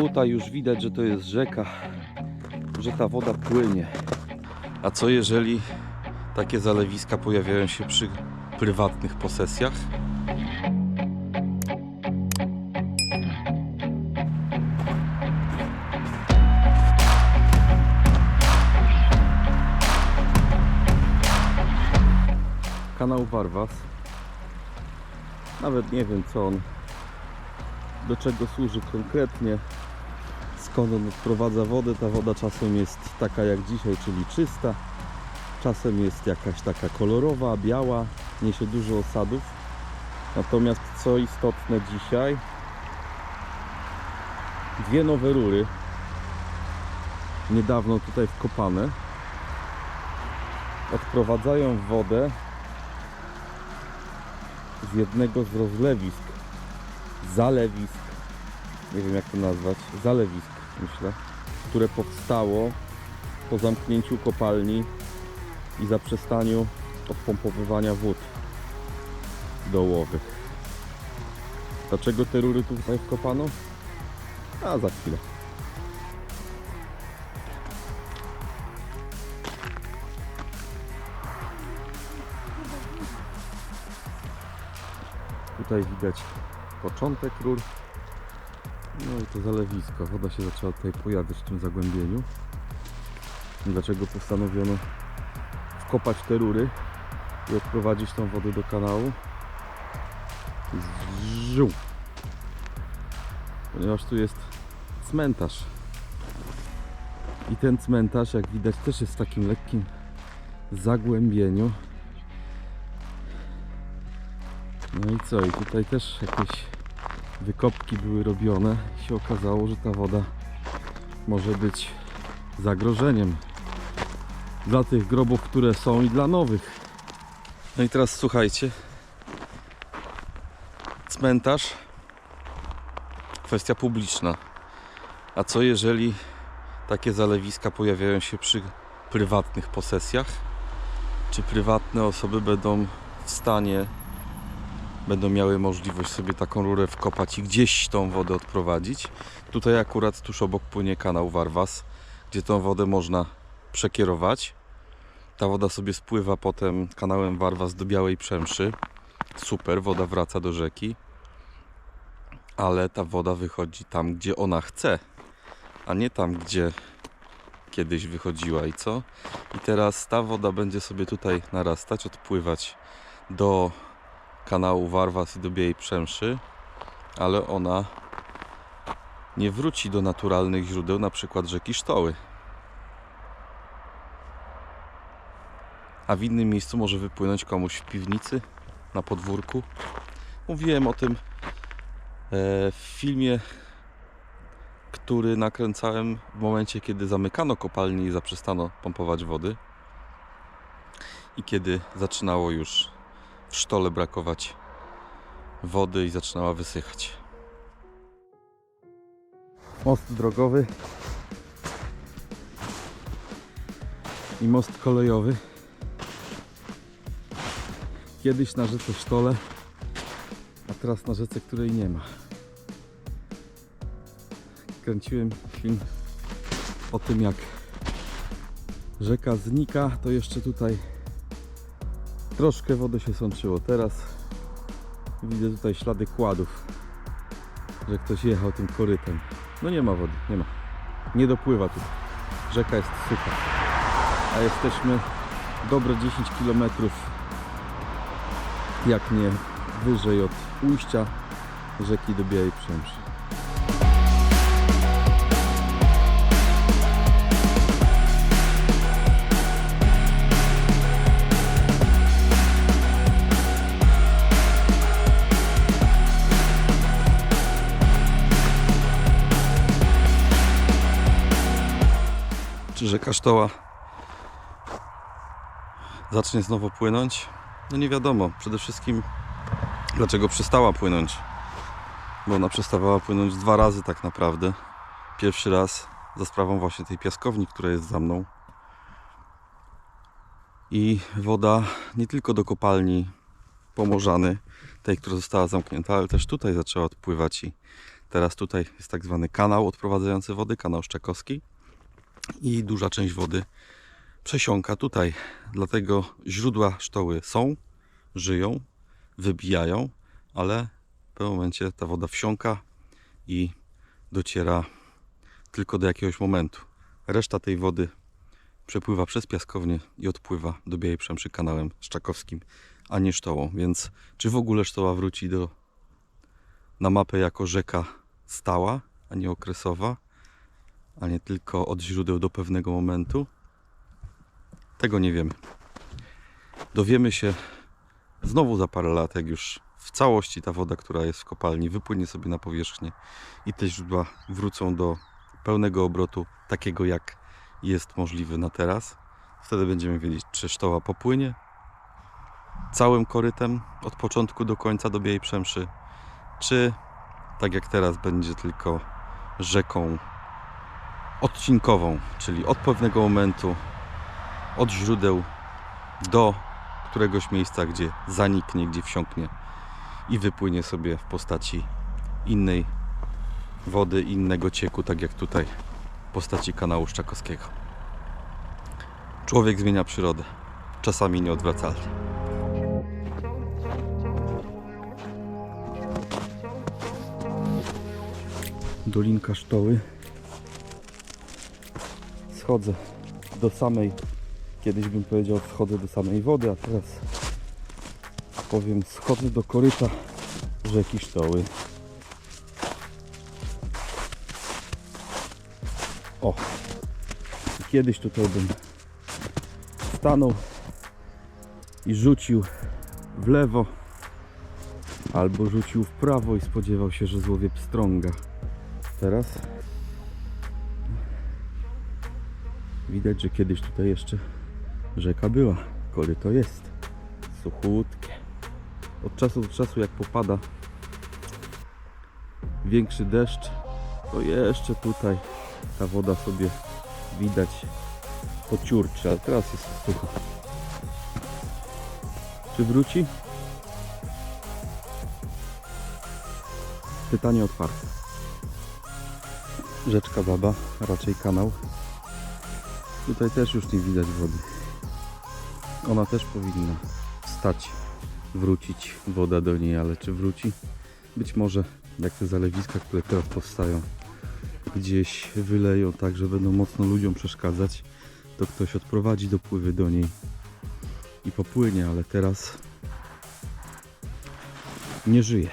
Tutaj już widać, że to jest rzeka, że ta woda płynie. A co jeżeli takie zalewiska pojawiają się przy prywatnych posesjach? Kanał Warwas. Nawet nie wiem co on, do czego służy konkretnie, skąd on odprowadza wodę. Ta woda czasem jest taka jak dzisiaj, czyli czysta. Czasem jest jakaś taka kolorowa, biała, niesie dużo osadów. Natomiast co istotne dzisiaj, dwie nowe rury, niedawno tutaj wkopane, odprowadzają wodę z jednego z rozlewisk, zalewisk, nie wiem jak to nazwać, zalewisk myślę, które powstało po zamknięciu kopalni i zaprzestaniu odpompowywania wód dołowych. Dlaczego te rury tutaj wkopano? A za chwilę. Tutaj widać początek rur. No i to zalewisko. Woda się zaczęła tutaj pojawiać w tym zagłębieniu. Dlaczego postanowiono wkopać te rury i odprowadzić tą wodę do kanału? Zziu. Ponieważ tu jest cmentarz. I ten cmentarz, jak widać, też jest w takim lekkim zagłębieniu. No i co? I tutaj też jakieś wykopki były robione i się okazało, że ta woda może być zagrożeniem dla tych grobów, które są i dla nowych. No i teraz słuchajcie. Cmentarz. Kwestia publiczna. A co jeżeli takie zalewiska pojawiają się przy prywatnych posesjach? Czy prywatne osoby będą w stanie będą miały możliwość sobie taką rurę wkopać i gdzieś tą wodę odprowadzić. Tutaj akurat tuż obok płynie kanał Warwas, gdzie tą wodę można przekierować. Ta woda sobie spływa potem kanałem Warwas do Białej Przemszy. Super, woda wraca do rzeki. Ale ta woda wychodzi tam, gdzie ona chce, a nie tam, gdzie kiedyś wychodziła i co? I teraz ta woda będzie sobie tutaj narastać, odpływać do kanału Warwas i do Białej Przemszy, ale ona nie wróci do naturalnych źródeł, na przykład rzeki Sztoły. A w innym miejscu może wypłynąć komuś w piwnicy, na podwórku. Mówiłem o tym e, w filmie, który nakręcałem w momencie, kiedy zamykano kopalnie i zaprzestano pompować wody. I kiedy zaczynało już sztole brakować wody i zaczynała wysychać. Most drogowy i most kolejowy. Kiedyś na rzece Sztole, a teraz na rzece, której nie ma. Kręciłem film o tym, jak rzeka znika, to jeszcze tutaj Troszkę wody się sączyło. Teraz widzę tutaj ślady kładów, że ktoś jechał tym korytem. No nie ma wody, nie ma. Nie dopływa tu. Rzeka jest sucha. A jesteśmy dobre 10 km jak nie wyżej od ujścia rzeki do Białej Przemszy. Czy rzeka Sztoła zacznie znowu płynąć? No nie wiadomo. Przede wszystkim dlaczego przestała płynąć. Bo ona przestawała płynąć dwa razy tak naprawdę. Pierwszy raz za sprawą właśnie tej piaskowni, która jest za mną. I woda nie tylko do kopalni Pomorzany, tej, która została zamknięta, ale też tutaj zaczęła odpływać i Teraz tutaj jest tak zwany kanał odprowadzający wody, kanał Szczekowski i duża część wody przesiąka tutaj. Dlatego źródła sztoły są, żyją, wybijają, ale w pewnym momencie ta woda wsiąka i dociera tylko do jakiegoś momentu. Reszta tej wody przepływa przez piaskownię i odpływa do Białej Przemszy kanałem Szczakowskim, a nie sztołą. Więc czy w ogóle sztoła wróci do, na mapę jako rzeka stała, a nie okresowa, a nie tylko od źródeł do pewnego momentu? Tego nie wiemy. Dowiemy się znowu za parę lat, jak już w całości ta woda, która jest w kopalni, wypłynie sobie na powierzchnię i te źródła wrócą do pełnego obrotu, takiego jak jest możliwy na teraz. Wtedy będziemy wiedzieć, czy sztoła popłynie całym korytem od początku do końca do Białej Przemszy, czy tak jak teraz będzie tylko rzeką odcinkową, czyli od pewnego momentu, od źródeł do któregoś miejsca, gdzie zaniknie, gdzie wsiąknie i wypłynie sobie w postaci innej wody, innego cieku, tak jak tutaj w postaci kanału Szczakowskiego. Człowiek zmienia przyrodę, czasami nieodwracalnie. Dolinka Sztoły. Schodzę do samej, kiedyś bym powiedział, schodzę do samej wody, a teraz powiem, schodzę do koryta rzeki Sztoły. O, kiedyś tutaj bym stanął i rzucił w lewo albo rzucił w prawo i spodziewał się, że złowię pstrąga. Teraz widać, że kiedyś tutaj jeszcze rzeka była. Koryto jest. Suchutkie. Od czasu do czasu jak popada większy deszcz, to jeszcze tutaj ta woda sobie widać pociurczy, ale teraz jest sucho. Czy wróci? Pytanie otwarte. Rzeczka Baba, raczej kanał. Tutaj też już nie widać wody. Ona też powinna stać, wrócić woda do niej, ale czy wróci? Być może jak te zalewiska, które teraz powstają, gdzieś wyleją tak, że będą mocno ludziom przeszkadzać, to ktoś odprowadzi dopływy do niej i popłynie, ale teraz nie żyje.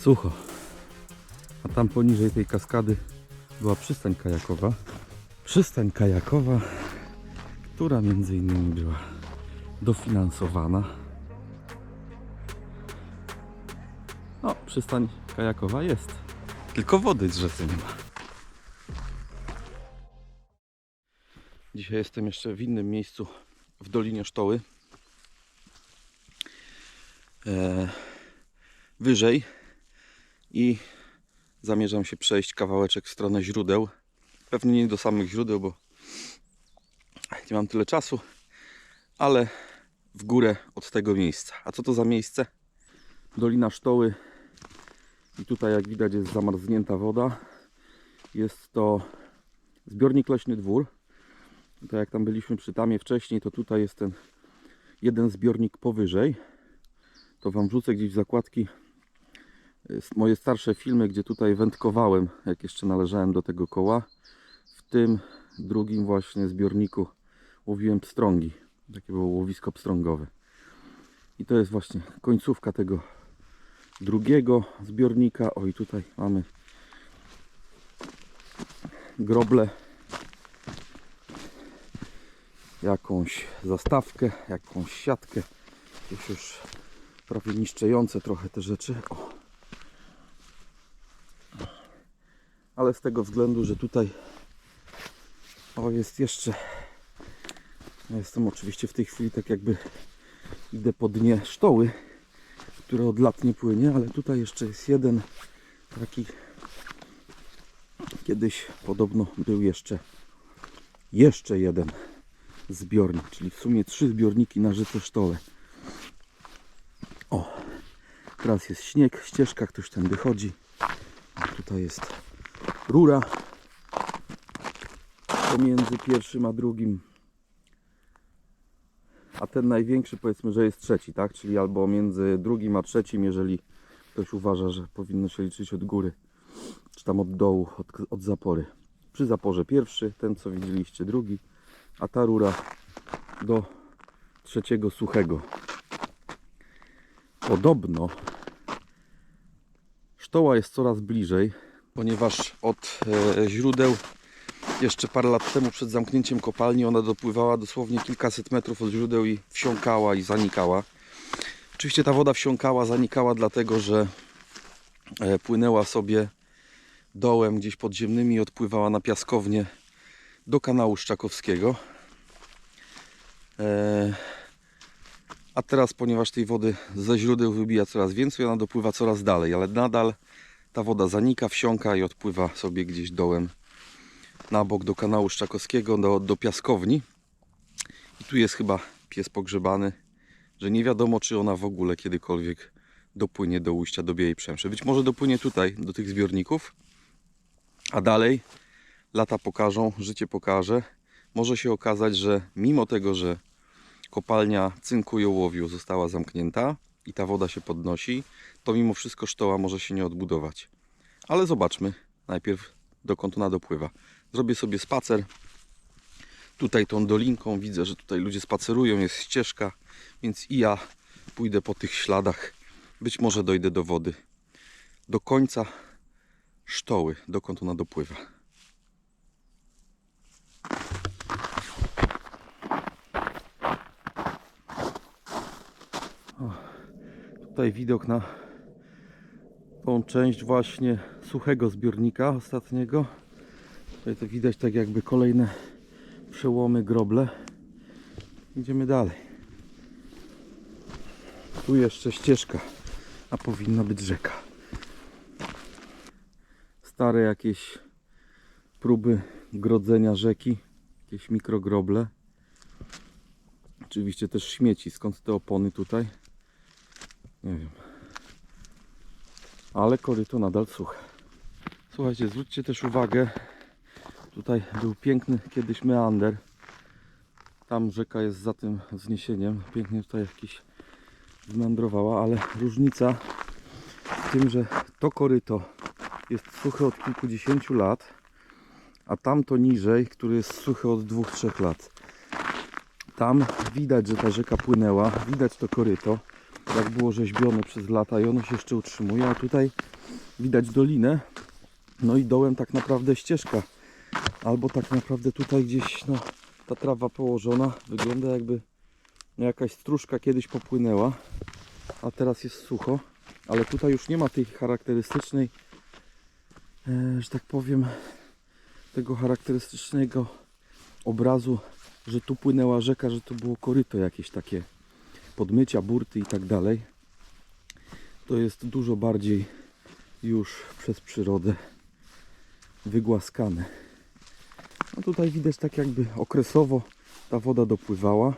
Sucho. A tam poniżej tej kaskady była przystań kajakowa. Przystań kajakowa, która między innymi była dofinansowana. No, przystań kajakowa jest. Tylko wody z rzece nie ma. Dzisiaj jestem jeszcze w innym miejscu w Dolinie Sztoły. E, wyżej i zamierzam się przejść kawałeczek w stronę źródeł. Pewnie nie do samych źródeł, bo nie mam tyle czasu, ale w górę od tego miejsca. A co to za miejsce? Dolina Sztoły i tutaj jak widać jest zamarznięta woda. Jest to zbiornik Leśny Dwór. To jak tam byliśmy przy tamie wcześniej, to tutaj jest ten jeden zbiornik powyżej. To Wam wrzucę gdzieś w zakładki y, moje starsze filmy, gdzie tutaj wędkowałem, jak jeszcze należałem do tego koła. Tym drugim właśnie zbiorniku łowiłem pstrągi. Takie było łowisko pstrągowe. I to jest właśnie końcówka tego drugiego zbiornika. O i tutaj mamy groble, jakąś zastawkę, jakąś siatkę. Już już prawie niszczące trochę te rzeczy. O. Ale z tego względu, że tutaj o jest jeszcze ja jestem oczywiście w tej chwili tak jakby idę po dnie sztoły, które od lat nie płynie, ale tutaj jeszcze jest jeden taki kiedyś podobno był jeszcze jeszcze jeden zbiornik, czyli w sumie trzy zbiorniki na rzece sztole. O, Teraz jest śnieg, ścieżka, ktoś tędy chodzi. Tutaj jest rura pomiędzy pierwszym a drugim. A ten największy powiedzmy, że jest trzeci, tak? Czyli albo między drugim a trzecim, jeżeli ktoś uważa, że powinno się liczyć od góry, czy tam od dołu, od, od zapory. Przy zaporze pierwszy, ten co widzieliście drugi, a ta rura do trzeciego suchego. Podobno sztoła jest coraz bliżej, ponieważ od e, źródeł jeszcze parę lat temu przed zamknięciem kopalni ona dopływała dosłownie kilkaset metrów od źródeł i wsiąkała i zanikała. Oczywiście ta woda wsiąkała, zanikała dlatego, że e, płynęła sobie dołem gdzieś podziemnymi i odpływała na piaskownię do kanału Szczakowskiego. E, A teraz, ponieważ tej wody ze źródeł wybija coraz więcej, ona dopływa coraz dalej, ale nadal ta woda zanika, wsiąka i odpływa sobie gdzieś dołem na bok do kanału Szczakowskiego, do, do piaskowni. I tu jest chyba pies pogrzebany, że nie wiadomo, czy ona w ogóle kiedykolwiek dopłynie do ujścia do Białej Przemszy. Być może dopłynie tutaj, do tych zbiorników, a dalej lata pokażą, życie pokaże. Może się okazać, że mimo tego, że kopalnia cynku i ołowiu została zamknięta i ta woda się podnosi, to mimo wszystko sztoła może się nie odbudować. Ale zobaczmy najpierw dokąd ona dopływa. Zrobię sobie spacer. Tutaj tą dolinką widzę, że tutaj ludzie spacerują, jest ścieżka, więc i ja pójdę po tych śladach. Być może dojdę do wody. Do końca sztoły, dokąd ona dopływa. O, tutaj widok na tą część właśnie suchego zbiornika ostatniego. Tutaj to widać tak jakby kolejne przełomy, groble. Idziemy dalej. Tu jeszcze ścieżka, a powinna być rzeka. Stare jakieś próby grodzenia rzeki, jakieś mikrogroble. Oczywiście też śmieci. Skąd te opony tutaj? Nie wiem. Ale koryto nadal suche. Słuchajcie, zwróćcie też uwagę. Tutaj był piękny kiedyś meander. Tam rzeka jest za tym wzniesieniem. Pięknie tutaj jakiś zmeandrowała, ale różnica w tym, że to koryto jest suche od kilkudziesięciu lat, a tamto niżej, który jest suche od dwóch, trzech lat. Tam widać, że ta rzeka płynęła, widać to koryto, jak było rzeźbione przez lata i ono się jeszcze utrzymuje, a tutaj widać dolinę, no i dołem tak naprawdę ścieżka, albo tak naprawdę tutaj gdzieś no, ta trawa położona, wygląda jakby no, jakaś stróżka kiedyś popłynęła, a teraz jest sucho, ale tutaj już nie ma tej charakterystycznej, e, że tak powiem, tego charakterystycznego obrazu, że tu płynęła rzeka, że to było koryto jakieś takie podmycia, burty i tak dalej. To jest dużo bardziej już przez przyrodę wygłaskane. No tutaj widać tak jakby okresowo ta woda dopływała,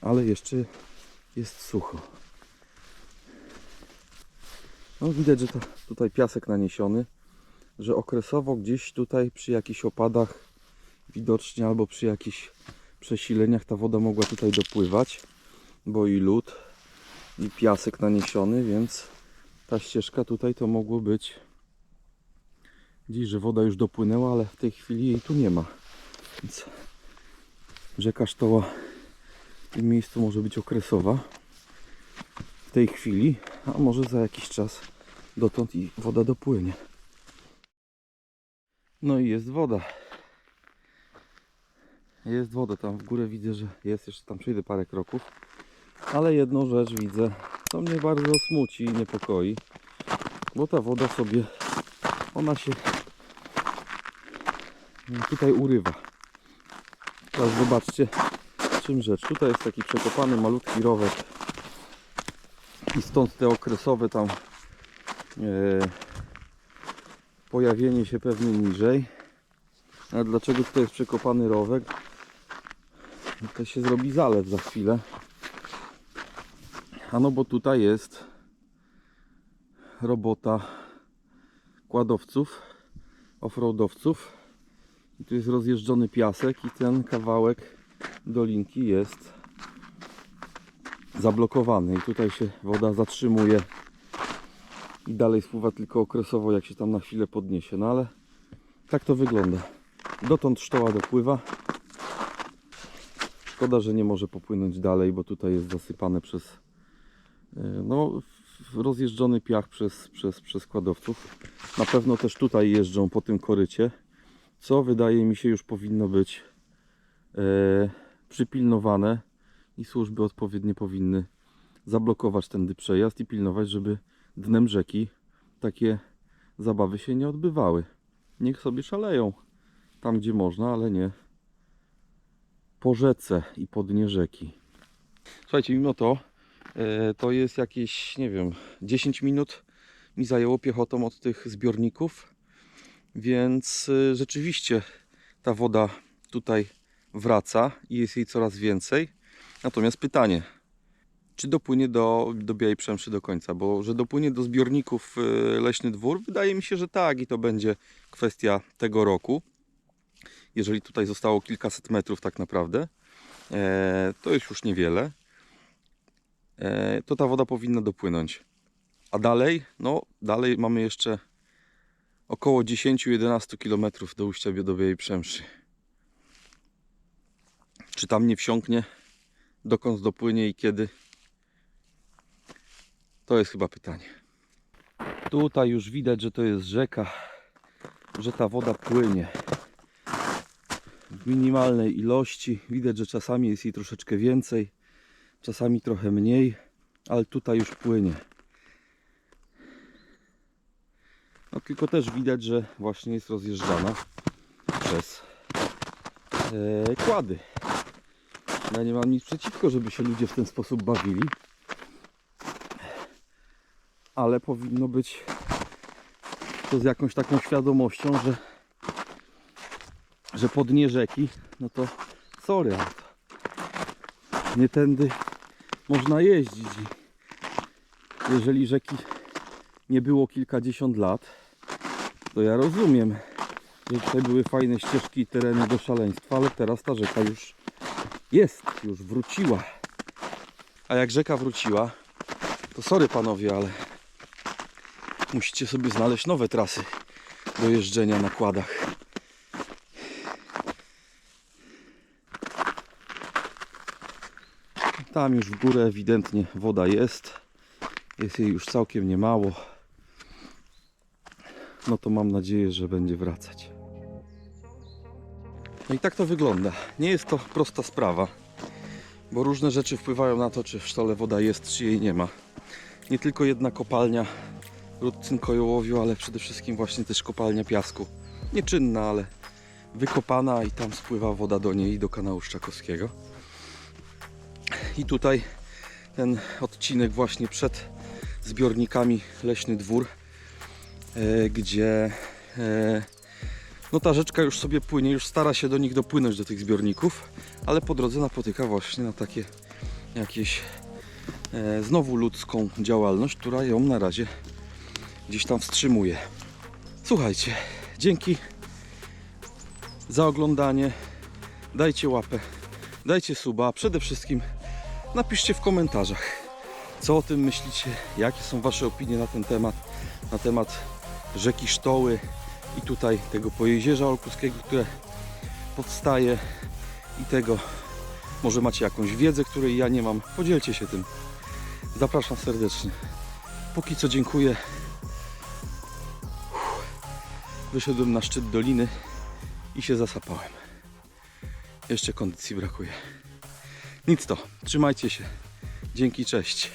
ale jeszcze jest sucho. No widać, że tutaj piasek naniesiony, że okresowo gdzieś tutaj przy jakichś opadach widocznie albo przy jakichś przesileniach ta woda mogła tutaj dopływać, bo i lód i piasek naniesiony, więc ta ścieżka tutaj to mogło być gdzieś, że woda już dopłynęła, ale w tej chwili jej tu nie ma. Więc rzeka Sztoła w tym miejscu może być okresowa w tej chwili, a może za jakiś czas dotąd i woda dopłynie. No i jest woda. Jest woda, tam w górę widzę, że jest, jeszcze tam przejdę parę kroków. Ale jedną rzecz widzę, co mnie bardzo smuci i niepokoi, bo ta woda sobie, ona się tutaj urywa. Teraz zobaczcie, czym rzecz. Tutaj jest taki przekopany malutki rowek i stąd te okresowe tam e, pojawienie się pewnie niżej. A dlaczego tutaj jest przekopany rowek? No To się zrobi zalew za chwilę. A no bo tutaj jest robota kładowców, offroadowców. I tu jest rozjeżdżony piasek i ten kawałek dolinki jest zablokowany i tutaj się woda zatrzymuje i dalej spływa tylko okresowo jak się tam na chwilę podniesie, no ale tak to wygląda. Dotąd sztoła dopływa. Szkoda, że nie może popłynąć dalej, bo tutaj jest zasypane przez e, no, rozjeżdżony piach przez, przez, przez składowców. Na pewno też tutaj jeżdżą po tym korycie, co wydaje mi się już powinno być e, przypilnowane i służby odpowiednie powinny zablokować tędy przejazd i pilnować, żeby dnem rzeki takie zabawy się nie odbywały. Niech sobie szaleją tam, gdzie można, ale nie po rzece i po dnie rzeki. Słuchajcie, mimo to e, to jest jakieś, nie wiem, 10 minut mi zajęło piechotą od tych zbiorników, więc e, rzeczywiście ta woda tutaj wraca i jest jej coraz więcej. Natomiast pytanie, czy dopłynie do, do Białej Przemszy do końca? Bo że dopłynie do zbiorników e, Leśny Dwór, wydaje mi się, że tak i to będzie kwestia tego roku. Jeżeli tutaj zostało kilkaset metrów tak naprawdę, e, to jest już niewiele, e, to ta woda powinna dopłynąć. A dalej, no dalej mamy jeszcze około 10-11 km do ujścia do Białej Przemszy. Czy tam nie wsiąknie, dokąd dopłynie i kiedy? To jest chyba pytanie. Tutaj już widać, że to jest rzeka, że ta woda płynie w minimalnej ilości. Widać, że czasami jest jej troszeczkę więcej, czasami trochę mniej, ale tutaj już płynie. No tylko też widać, że właśnie jest rozjeżdżana przez e, kłady. Ja nie mam nic przeciwko, żeby się ludzie w ten sposób bawili. Ale powinno być to z jakąś taką świadomością, że że po dnie rzeki, no to sorry, nie tędy można jeździć. Jeżeli rzeki nie było kilkadziesiąt lat, to ja rozumiem, że tutaj były fajne ścieżki i tereny do szaleństwa, ale teraz ta rzeka już jest, już wróciła. A jak rzeka wróciła, to sorry panowie, ale musicie sobie znaleźć nowe trasy do jeżdżenia na kładach. Tam już w górę ewidentnie woda jest. Jest jej już całkiem niemało. No to mam nadzieję, że będzie wracać. No i tak to wygląda. Nie jest to prosta sprawa, bo różne rzeczy wpływają na to, czy w sztole woda jest, czy jej nie ma. Nie tylko jedna kopalnia cynkojołowiu, ale przede wszystkim właśnie też kopalnia piasku. Nieczynna, ale wykopana i tam spływa woda do niej i do kanału Szczakowskiego. I tutaj ten odcinek właśnie przed zbiornikami Leśny Dwór, gdzie e, no ta rzeczka już sobie płynie, już stara się do nich dopłynąć do tych zbiorników, ale po drodze napotyka właśnie na takie jakieś e, znowu ludzką działalność, która ją na razie gdzieś tam wstrzymuje. Słuchajcie, dzięki za oglądanie. Dajcie łapę, dajcie suba, a przede wszystkim napiszcie w komentarzach, co o tym myślicie, jakie są Wasze opinie na ten temat, na temat rzeki Sztoły i tutaj tego pojezierza olkuskiego, które powstaje i tego, może macie jakąś wiedzę, której ja nie mam, podzielcie się tym. Zapraszam serdecznie. Póki co dziękuję. Wyszedłem na szczyt doliny i się zasapałem. Jeszcze kondycji brakuje. Nic to, trzymajcie się. Dzięki, cześć.